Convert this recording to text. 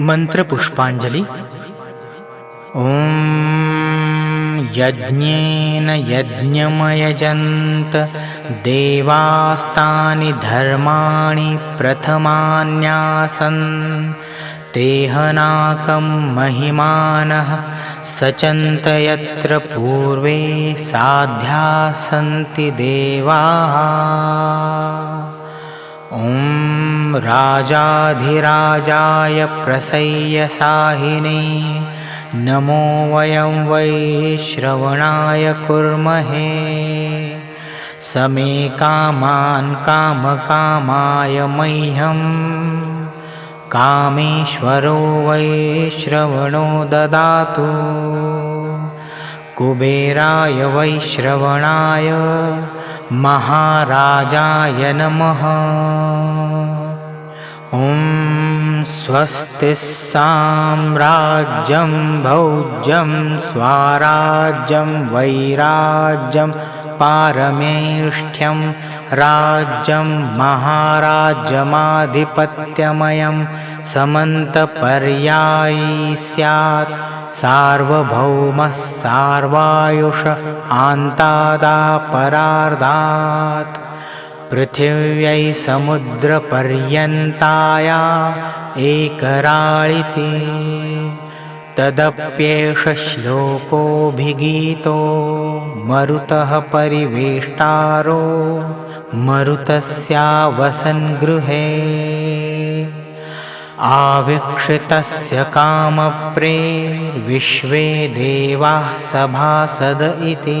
मन्त्रपुष्पाञ्जलि। ॐ यज्ञेन यज्ञमयजन्त देवास्तानि धर्माणि प्रथमान्यासन्। तेहनाकं महिमानः सचन्त यत्र पूर्वे साध्या सन्ति देवाः राजाधिराजाय प्रसय्यसाहिने नमो वयं वै श्रवणाय कुर्महे। समे कामान् कामकामाय मह्यं। कामेश्वरो वै श्रवणो ददातु। कुबेराय वैश्रवणाय महाराजाय नमः ॐ स्वस्ति साम्राज्यं भौज्यं स्वाराज्यं वैराज्यं पारमेष्ठ्यं राज्यं महाराज्यमाधिपत्यमयं समन्तपर्यायी स्यात् सार्वभौमः सार्वायुष आन्तादापरार्धात् पृथिव्यै समुद्रपर्यन्ताया एकराळिति तदप्येष श्लोकोऽभिगीतो मरुतः परिवेष्टारो मरुतस्यावसन्गृहे आवीक्षितस्य कामप्रे विश्वे देवाः सभासद इति